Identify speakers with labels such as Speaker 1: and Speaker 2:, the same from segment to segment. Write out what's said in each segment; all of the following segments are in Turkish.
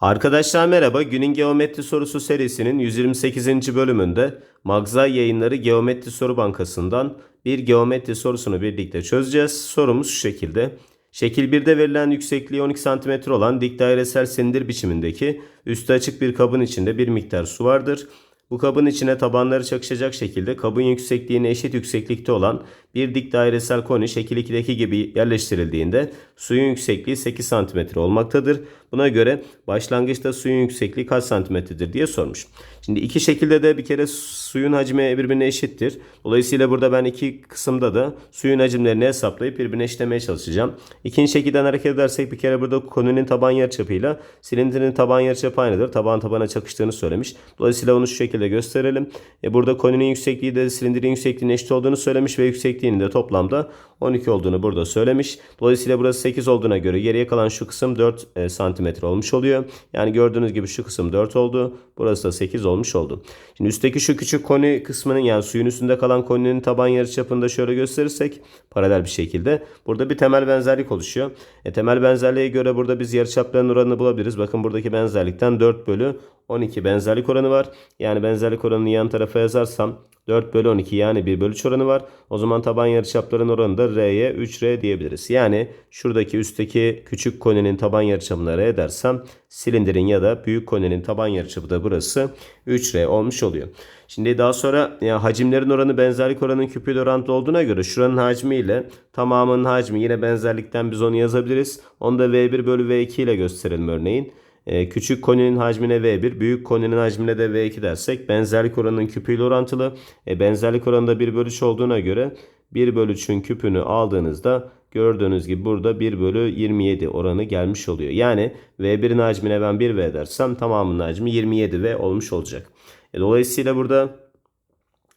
Speaker 1: Arkadaşlar merhaba. Günün Geometri Sorusu serisinin 128. bölümünde Magzay Yayınları Geometri Soru Bankası'ndan bir geometri sorusunu birlikte çözeceğiz. Sorumuz şu şekilde. Şekil 1'de verilen yüksekliği 12 cm olan dik dairesel silindir biçimindeki üstü açık bir kabın içinde bir miktar su vardır. Bu kabın içine tabanları çakışacak şekilde kabın yüksekliğine eşit yükseklikte olan bir dik dairesel koni şekil 2'deki gibi yerleştirildiğinde suyun yüksekliği 8 cm olmaktadır. Buna göre başlangıçta suyun yüksekliği kaç santimetredir diye sormuş. Şimdi iki şekilde de bir kere suyun hacmi birbirine eşittir. Dolayısıyla burada ben iki kısımda da suyun hacimlerini hesaplayıp birbirine eşitlemeye çalışacağım. İkinci şekilden hareket edersek bir kere burada konunun taban yarıçapıyla silindirin taban yarıçapı aynıdır. Taban tabana çakıştığını söylemiş. Dolayısıyla onu şu şekilde gösterelim. E burada konunun yüksekliği de silindirin yüksekliğine eşit olduğunu söylemiş ve yüksekliğinin de toplamda 12 olduğunu burada söylemiş. Dolayısıyla burası 8 olduğuna göre geriye kalan şu kısım 4 e, santimetre olmuş oluyor. Yani gördüğünüz gibi şu kısım 4 oldu. Burası da 8 olmuş oldu. Şimdi üstteki şu küçük koni kısmının yani suyun üstünde kalan koninin taban yarıçapını şöyle gösterirsek paralel bir şekilde burada bir temel benzerlik oluşuyor. E, temel benzerliğe göre burada biz yarıçapların oranını bulabiliriz. Bakın buradaki benzerlikten 4 bölü 12 benzerlik oranı var. Yani benzerlik oranını yan tarafa yazarsam 4 bölü 12 yani 1 bölü 3 oranı var. O zaman taban yarıçapların oranı da R'ye 3R diyebiliriz. Yani şuradaki üstteki küçük koninin taban yarıçapına R dersem silindirin ya da büyük koninin taban yarıçapı da burası 3R olmuş oluyor. Şimdi daha sonra ya hacimlerin oranı benzerlik oranının küpüyle orantılı olduğuna göre şuranın hacmi ile tamamının hacmi yine benzerlikten biz onu yazabiliriz. Onu da V1 bölü V2 ile gösterelim örneğin. Ee, küçük koninin hacmine V1, büyük koninin hacmine de V2 dersek benzerlik oranının küpüyle orantılı. E, benzerlik oranında 1 bölü 3 olduğuna göre 1 bölü 3'ün küpünü aldığınızda gördüğünüz gibi burada 1 bölü 27 oranı gelmiş oluyor. Yani V1'in hacmine ben 1V dersem tamamının hacmi 27V olmuş olacak. E, dolayısıyla burada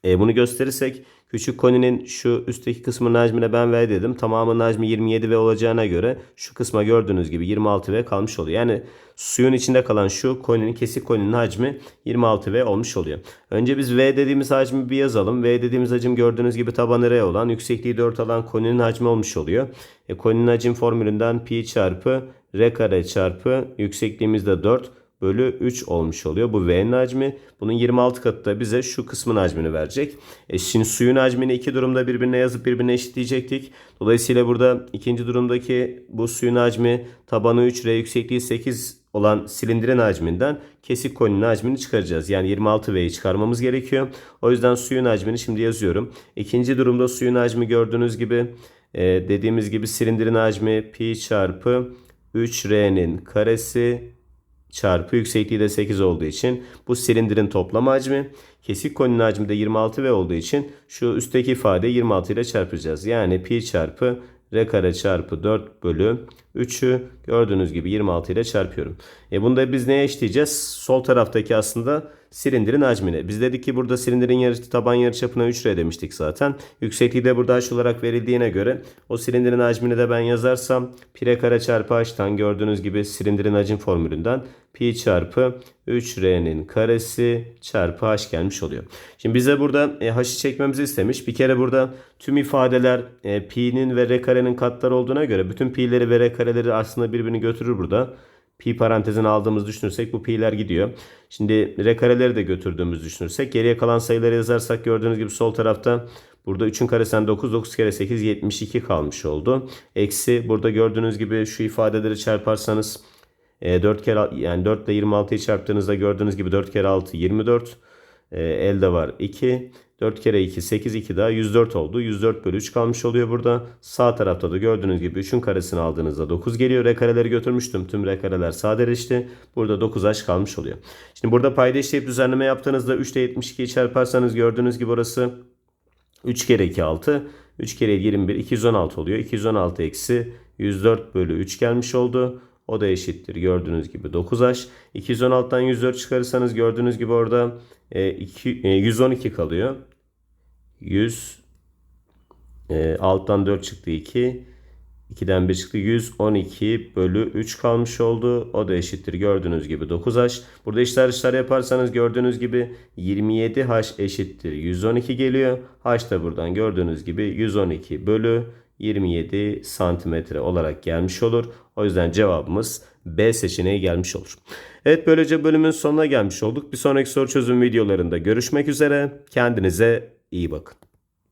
Speaker 1: e, bunu gösterirsek küçük koninin şu üstteki kısmının hacmine ben V dedim. Tamamının hacmi 27V olacağına göre şu kısma gördüğünüz gibi 26V kalmış oluyor. Yani suyun içinde kalan şu koninin kesik koninin hacmi 26V olmuş oluyor. Önce biz V dediğimiz hacmi bir yazalım. V dediğimiz hacim gördüğünüz gibi tabanı R olan yüksekliği 4 alan koninin hacmi olmuş oluyor. E, koninin hacim formülünden pi çarpı R kare çarpı yüksekliğimiz de 4 bölü 3 olmuş oluyor. Bu V'nin hacmi. Bunun 26 katı da bize şu kısmın hacmini verecek. E şimdi suyun hacmini iki durumda birbirine yazıp birbirine eşitleyecektik. Dolayısıyla burada ikinci durumdaki bu suyun hacmi tabanı 3 R yüksekliği 8 olan silindirin hacminden kesik koninin hacmini çıkaracağız. Yani 26V'yi çıkarmamız gerekiyor. O yüzden suyun hacmini şimdi yazıyorum. İkinci durumda suyun hacmi gördüğünüz gibi e, dediğimiz gibi silindirin hacmi pi çarpı 3R'nin karesi çarpı yüksekliği de 8 olduğu için bu silindirin toplam hacmi. Kesik koninin hacmi de 26V olduğu için şu üstteki ifade 26 ile çarpacağız. Yani pi çarpı r kare çarpı 4 bölü 3'ü gördüğünüz gibi 26 ile çarpıyorum. E bunu da biz neye eşleyeceğiz? Sol taraftaki aslında silindirin hacmine. Biz dedik ki burada silindirin yarı, taban yarıçapına 3R demiştik zaten. Yüksekliği de burada h olarak verildiğine göre o silindirin hacmini de ben yazarsam pi r kare çarpı h'tan gördüğünüz gibi silindirin hacim formülünden pi çarpı 3r'nin karesi çarpı h gelmiş oluyor. Şimdi bize burada e, h'ı çekmemizi istemiş. Bir kere burada tüm ifadeler e, pi'nin ve r karenin katları olduğuna göre bütün pi'leri ve r kareleri aslında birbirini götürür burada. Pi parantezini aldığımızı düşünürsek bu pi'ler gidiyor. Şimdi r kareleri de götürdüğümüzü düşünürsek geriye kalan sayıları yazarsak gördüğünüz gibi sol tarafta Burada 3'ün karesinden 9, 9 kere 8, 72 kalmış oldu. Eksi burada gördüğünüz gibi şu ifadeleri çarparsanız 4 kere yani 4 ile 26'yı çarptığınızda gördüğünüz gibi 4 kere 6 24. E, elde var 2. 4 kere 2 8 2 daha 104 oldu. 104 bölü 3 kalmış oluyor burada. Sağ tarafta da gördüğünüz gibi 3'ün karesini aldığınızda 9 geliyor. R kareleri götürmüştüm. Tüm R kareler sadeleşti. Burada 9H kalmış oluyor. Şimdi burada payda işleyip düzenleme yaptığınızda 3 ile 72'yi çarparsanız gördüğünüz gibi orası 3 kere 2 6. 3 kere 21 216 oluyor. 216 eksi 104 bölü 3 gelmiş oldu. O da eşittir gördüğünüz gibi 9H. 216'dan 104 çıkarırsanız gördüğünüz gibi orada e, 2, e, 112 kalıyor. 100 e, alttan 4 çıktı 2. 2'den 1 çıktı 112 bölü 3 kalmış oldu. O da eşittir gördüğünüz gibi 9H. Burada işler işler yaparsanız gördüğünüz gibi 27H eşittir 112 geliyor. H da buradan gördüğünüz gibi 112 bölü 27 santimetre olarak gelmiş olur. O yüzden cevabımız B seçeneği gelmiş olur. Evet böylece bölümün sonuna gelmiş olduk. Bir sonraki soru çözüm videolarında görüşmek üzere. Kendinize iyi bakın.